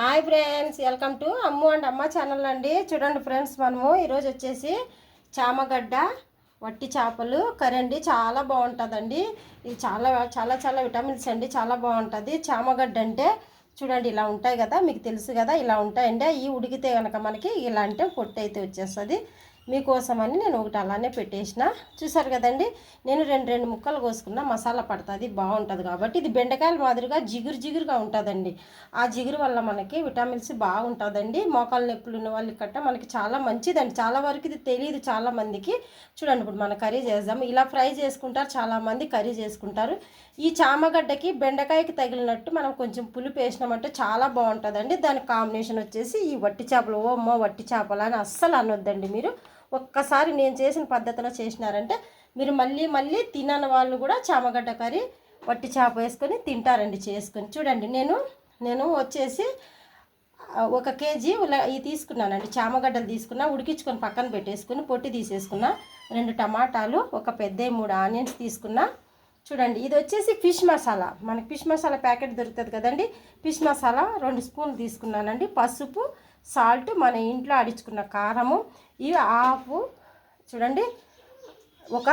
Hi friends welcome to Ammu and Amma channel అండి. చూడండి friends మనము ఈరోజు వచ్చేసి చామగడ్డ వట్టి చేపలు కర్రీ అండి. చాలా బాగుంటుందండి. ఇది చాలా చాలా చాలా విటమిన్స్ అండి. చాలా బాగుంటుంది. చామగడ్డ అంటే చూడండి ఇలా ఉంటాయి కదా మీకు తెలుసు కదా ఇలా ఉంటాయండి. ఈ ఉడికితే కనుక మనకి ఇలా అంటే పొట్టు అయితే వచ్చేస్తుంది. మీకోసమని నేను ఒకటి అలానే పెట్టేసిన. చూసారు కదండి? నేను రెండు రెండు ముక్కలు కోసుకున్న మసాలా పడుతుంది బాగుంటుంది కాబట్టి. ఇది బెండకాయల మాదిరిగా జిగురు జిగురుగా ఉంటుందండి. ఆ జిగురు వల్ల మనకి విటమిన్స్ బాగుంటుందండి. మోకాలు నొప్పులు ఉన్న వాళ్ళకి కట్ట మనకి చాలా మంచిదండి. చాలా వరకు ఇది తెలియదు చాలా మందికి. చూడండి ఇప్పుడు మనం కర్రీ చేద్దాము ఇలా ఫ్రై చేసుకుంటారు చాలామంది కర్రీ చేసుకుంటారు. ఈ చామగడ్డకి బెండకాయకి తగిలినట్టు మనం కొంచెం పులుపు వేసినామంటే చాలా బాగుంటుందండి. దాని కాంబినేషన్ వచ్చేసి ఈ వట్టి చేపలు ఓ అమ్మో వట్టి చేపలు అని అస్సలు అనొద్దండి మీరు. ఒక్కసారి నేను చేసిన పద్ధతిలో చేసినారంటే మీరు మళ్ళీ మళ్ళీ తినని వాళ్ళు కూడా చామగడ్డ కర్రీ వట్టి చేప వేసుకొని తింటారండి చేసుకొని. చూడండి నేను నేను వచ్చేసి ఒక కేజీ ఉల్ల ఇవి తీసుకున్నానండి చామగడ్డలు తీసుకున్నా ఉడికించుకొని పక్కన పెట్టేసుకుని పొట్టి తీసేసుకున్నా రెండు టమాటాలు ఒక పెద్ద మూడు ఆనియన్స్ తీసుకున్నా. చూడండి ఇది వచ్చేసి ఫిష్ మసాలా. మనకి ఫిష్ మసాలా ప్యాకెట్ దొరుకుతుంది కదండి ఫిష్ మసాలా రెండు స్పూన్లు తీసుకున్నానండి పసుపు సాల్ట్ మన ఇంట్లో ఆడించుకున్న కారము. ఇవి ఆపు చూడండి ఒక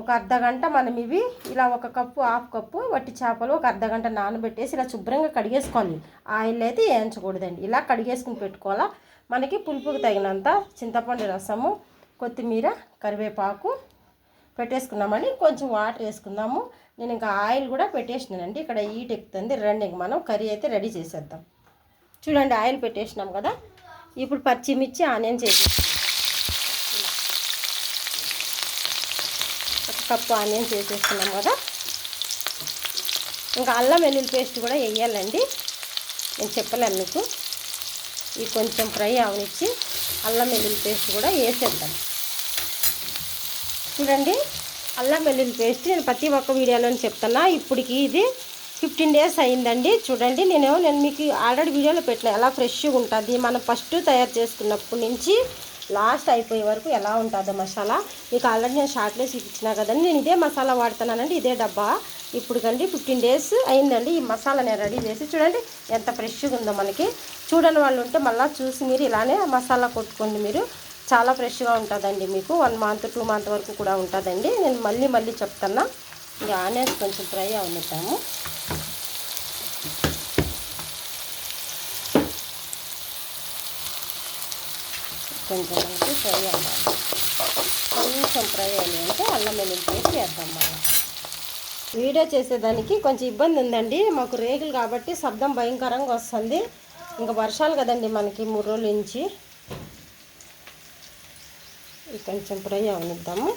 ఒక అర్ధ గంట మనం ఇవి ఇలా ఒక కప్పు హాఫ్ కప్పు వట్టి చేపలు ఒక అర్ధ గంట నానబెట్టేసి ఇలా శుభ్రంగా కడిగేసుకోవాలి. ఆయిల్ అయితే వేయించకూడదండి. ఇలా కడిగేసుకుని పెట్టుకోవాలా. మనకి పులుపుకి తగినంత చింతపండు రసము కొత్తిమీర కరివేపాకు పెట్టేసుకున్నామండి. కొంచెం వాటర్ వేసుకుందాము. నేను ఇంకా ఆయిల్ కూడా పెట్టేసినానండి. ఇక్కడ ఈట్ ఎక్కుతుంది. రండి ఇంక మనం కర్రీ అయితే రెడీ చేసేద్దాం. చూడండి ఆయిల్ పెట్టేసినాం కదా. ఇప్పుడు పచ్చిమిర్చి ఆనియన్ చేసేస్తున్నాం ఒక కప్పు ఆనియన్ చేసేస్తున్నాం కదా. ఇంకా అల్లం వెల్లుల్లి పేస్ట్ కూడా వేయాలండి. నేను చెప్పలేను మీకు. ఇది కొంచెం ఫ్రై అవనిచ్చి అల్లం వెల్లుల్లి పేస్ట్ కూడా వేసేద్దాం. చూడండి అల్లం వెల్లుల్లి పేస్ట్ నేను ప్రతి ఒక్క వీడియోలో చెప్తున్నా. ఇప్పటికి ఇది ఫిఫ్టీన్ డేస్ అయిందండి. చూడండి నేను నేను మీకు ఆల్రెడీ వీడియోలో పెట్టిన ఎలా ఫ్రెష్గా ఉంటుంది. మనం ఫస్ట్ తయారు చేసుకున్నప్పటి నుంచి లాస్ట్ అయిపోయే వరకు ఎలా ఉంటుందో మసాలా. మీకు ఆల్రెడీ నేను షార్ట్లో చూపించినా కదండి నేను ఇదే మసాలా వాడుతున్నానండి ఇదే డబ్బా. ఇప్పుడు కండి ఫిఫ్టీన్ డేస్ అయిందండి ఈ మసాలా నేను రెడీ చేసి చూడండి ఎంత ఫ్రెష్గా ఉందో మనకి. చూడని వాళ్ళు ఉంటే మళ్ళీ చూసి మీరు ఇలానే మసాలా కొట్టుకోండి మీరు. చాలా ఫ్రెష్గా ఉంటుందండి మీకు. వన్ మంత్ టూ మంత్ వరకు కూడా ఉంటుందండి. నేను మళ్ళీ మళ్ళీ చెప్తున్నా. ఇంకా ఆనియన్స్ కొంచెం ఫ్రై అవుతాము కొంచెం మనకి ఫ్రై అవ్వాలి కొంచెం ఫ్రై అయ్యి అల్లం వెల్లుల్లి పేస్ట్ వేద్దాం మనం. వీడియో చేసేదానికి కొంచెం ఇబ్బంది ఉందండి. మాకు రేగులు కాబట్టి శబ్దం భయంకరంగా వస్తుంది. ఇంకా వర్షాలు కదండి మనకి మూడు రోజుల నుంచి. కొంచెం ఫ్రై అవనిద్దాము.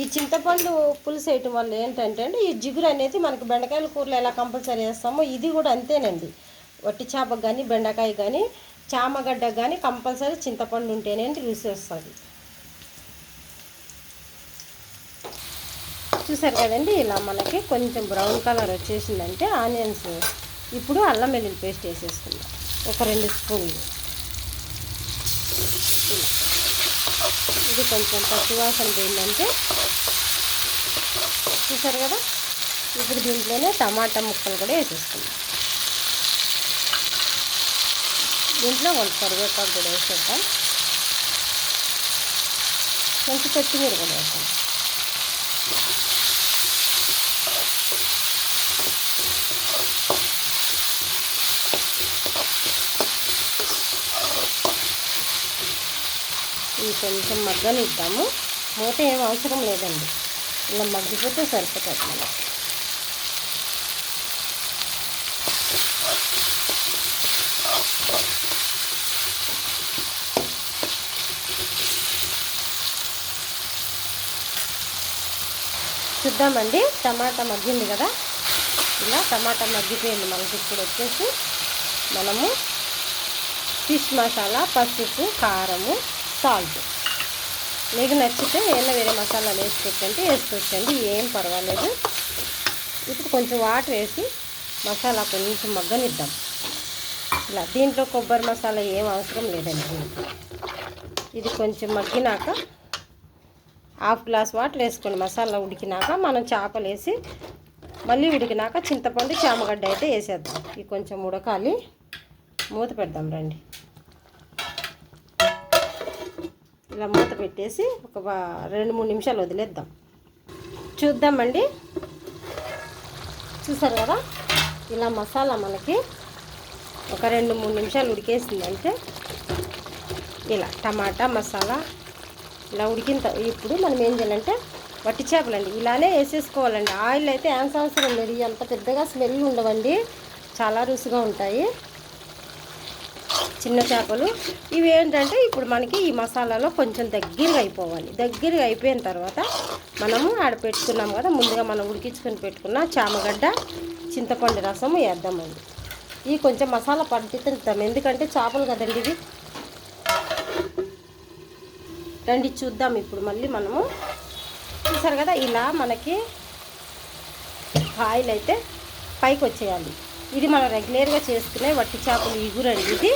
ఈ చింతపండు పులుసు వేయటం వల్ల ఏంటంటే అండి ఈ జిగురు అనేది మనకి బెండకాయల కూరలు ఎలా కంపల్సరీ వేస్తామో ఇది కూడా అంతేనండి. వట్టి చేప కానీ బెండకాయ కానీ చామగడ్డ కానీ కంపల్సరీ చింతపండు ఉంటేనే రుచి వస్తుంది. చూసారు కదండి ఇలా మనకి కొంచెం బ్రౌన్ కలర్ వచ్చేసిందంటే ఆనియన్స్. ఇప్పుడు అల్లం వెల్లుల్లి పేస్ట్ వేసేసుకుందాం. ఒక రెండు స్పూన్లు. ఇది కొంచెం పచ్చివాసన పోయిందంటే. చూసారు కదా? ఇప్పుడు దీంట్లోనే టమాటా ముక్కలు కూడా వేసేసుకుందాం. దీంట్లో కొంచెం కరివేపాకు కూడా వేసేద్దాం. కొంచెం కొత్తిమీర కూడా వేస్తాం ఇవి కొంచెం మగ్గనిద్దాము. మూత ఏం అవసరం లేదండి. ఇలా మగ్గిపోతే సరిపోతుంది మనకి చూద్దామండి. టమాటా మగ్గింది కదా? ఇలా టమాటా మగ్గిపోయింది మనకి ఇప్పుడు వచ్చేసి. మనము ఫిష్ మసాలా పసుపు కారము సాల్ట్. మీకు నచ్చితే ఏమైనా వేరే మసాలాలు వేసి వేసుకోవచ్చండి ఏం పర్వాలేదు. ఇప్పుడు కొంచెం వాటర్ వేసి మసాలా కొంచెం మగ్గనిద్దాం. ఇలా దీంట్లో కొబ్బరి మసాలా ఏం అవసరం లేదండి. ఇది కొంచెం మగ్గినాక హాఫ్ గ్లాస్ వాటర్ వేసుకోండి మసాలా ఉడికినాక మనం చేపలు వేసి మళ్ళీ ఉడికినాక చింతపండు చామగడ్డ అయితే వేసేద్దాం. ఇవి కొంచెం ఉడకాలి. మూత పెడదాం రండి. ఇలా మూత పెట్టేసి ఒక రెండు మూడు నిమిషాలు వదిలేద్దాం. చూద్దామండి. చూసారు కదా? ఇలా మసాలా మనకి ఒక రెండు మూడు నిమిషాలు ఉడికేసిందంటే ఇలా టమాటా మసాలా ఇలా ఉడికిన ఇప్పుడు మనం ఏం చేయాలంటే వట్టి చేపలండి. ఇలానే వేసేసుకోవాలండి. ఆయిల్ అయితే ఏం అవసరం లేదు. అంత పెద్దగా స్మెల్ ఉండవండి. చాలా రుచిగా ఉంటాయి. చిన్న చేపలు. ఇవి ఏంటంటే ఇప్పుడు మనకి ఈ మసాలాలో కొంచెం దగ్గరగా అయిపోవాలి. దగ్గరగా అయిపోయిన తర్వాత మనము ఆడ పెట్టుకున్నాం కదా ముందుగా మనం ఉడికించుకొని పెట్టుకున్న చామగడ్డ చింతపండు రసము వేద్దామండి. ఇవి కొంచెం మసాలా పట్టిద్దాం ఎందుకంటే చేపలు కదండి ఇవి. రండి చూద్దాం ఇప్పుడు మళ్ళీ మనము చూసారు కదా ఇలా మనకి ఆయిల్ అయితే పైకి వచ్చేయాలి. ఇది మనం రెగ్యులర్గా చేసుకునే వట్టి చేపలు ఇగురండి ఇది.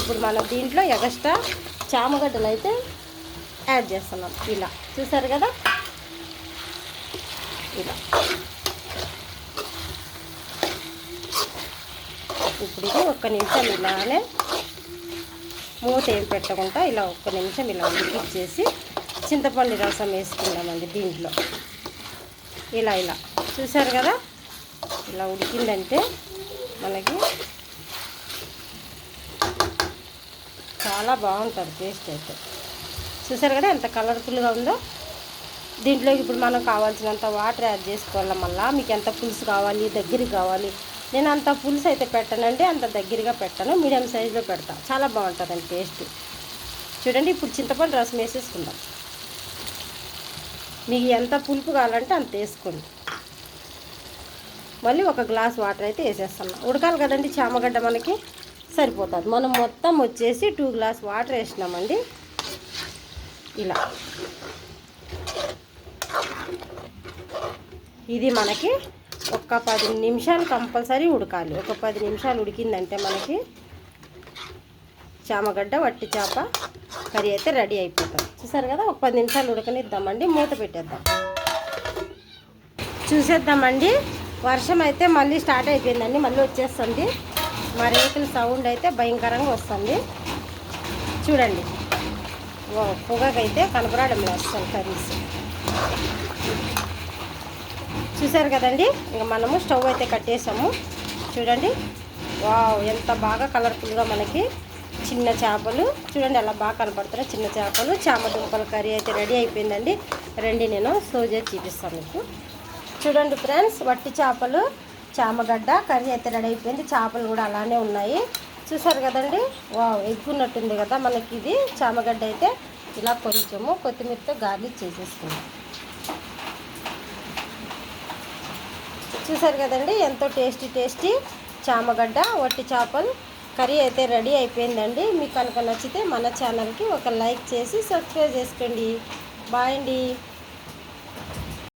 ఇప్పుడు మనం దీంట్లో ఎగస్ట్రా చామగడ్డలు అయితే యాడ్ చేస్తున్నాం. ఇలా చూసారు కదా? ఇలా. ఇప్పుడు ఇది ఒక్క నిమిషం ఇలానే మూత ఏం పెట్టకుండా ఇలా ఒక్క నిమిషం ఇలా ఉడికిచ్చేసి చింతపండు రసం వేసుకుందామండి దీంట్లో. ఇలా ఇలా. చూసారు కదా? ఇలా ఉడికిందంటే మనకి చాలా బాగుంటుంది టేస్ట్ అయితే. చూసారు కదా ఎంత కలర్ఫుల్గా ఉందో? దీంట్లోకి ఇప్పుడు మనం కావాల్సినంత వాటర్ యాడ్ చేసుకోవాలి మళ్ళీ? మీకు ఎంత పులుసు కావాలి దగ్గరికి కావాలి నేను అంత పులుసు అయితే పెట్టనండి అంత దగ్గరగా పెట్టను మీడియం సైజులో పెడతాను చాలా బాగుంటుందండి టేస్ట్. చూడండి ఇప్పుడు చింతపండు రసం వేసేసుకుందాం. మీకు ఎంత పులుపు కావాలంటే అంత వేసుకోండి. మళ్ళీ ఒక గ్లాస్ వాటర్ అయితే వేసేస్తాను ఉడకాలి కదండి చామగడ్డ మనకి? సరిపోతుంది. మనం మొత్తం వచ్చేసి టూ గ్లాస్ వాటర్ వేసినామండి. ఇలా. ఇది మనకి ఒక పది నిమిషాలు కంపల్సరీ ఉడకాలి. ఒక పది నిమిషాలు ఉడికిందంటే మనకి చామగడ్డ వట్టి చేప కర్రీ అయితే రెడీ అయిపోతుంది. చూసారు కదా? ఒక పది నిమిషాలు ఉడకనిద్దామండి. మూత పెట్టేద్దాం. చూసేద్దామండి. వర్షం అయితే మళ్ళీ స్టార్ట్ అయిపోయిందండి. మళ్ళీ వచ్చేస్తుంది. మా రేకుల సౌండ్ అయితే భయంకరంగా వస్తుంది. చూడండి. పొగకైతే కనపరాడం లేదు కర్రీస్. చూసారు కదండి? ఇంకా మనము స్టవ్ అయితే కట్టేసాము. చూడండి. వావ్ ఎంత బాగా కలర్ఫుల్గా మనకి చిన్న చేపలు. చూడండి అలా బాగా కనపడుతున్నాయి. చిన్న చేపలు చామ దుంపల కర్రీ అయితే రెడీ అయిపోయిందండి. రండి నేను సోజే చూపిస్తాను మీకు. చూడండి ఫ్రెండ్స్ వట్టి చేపలు చామగడ్డ కర్రీ అయితే రెడీ అయిపోయింది. చేపలు కూడా అలానే ఉన్నాయి. చూసారు కదండి? వావ్ ఎగ్గున్నట్టుంది కదా మనకి ఇది. చామగడ్డ అయితే ఇలా కొంచెము కొత్తిమీరతో గార్లిక్ చేసేసుకుందాం. చూసారు కదండి ఎంతో టేస్టీ టేస్టీ చామగడ్డ వట్టి చేపలు కర్రీ అయితే రెడీ అయిపోయిందండి. మీకు కనుక నచ్చితే మన ఛానల్కి ఒక లైక్ చేసి సబ్స్క్రైబ్ చేసుకోండి. బాయ్ అండి.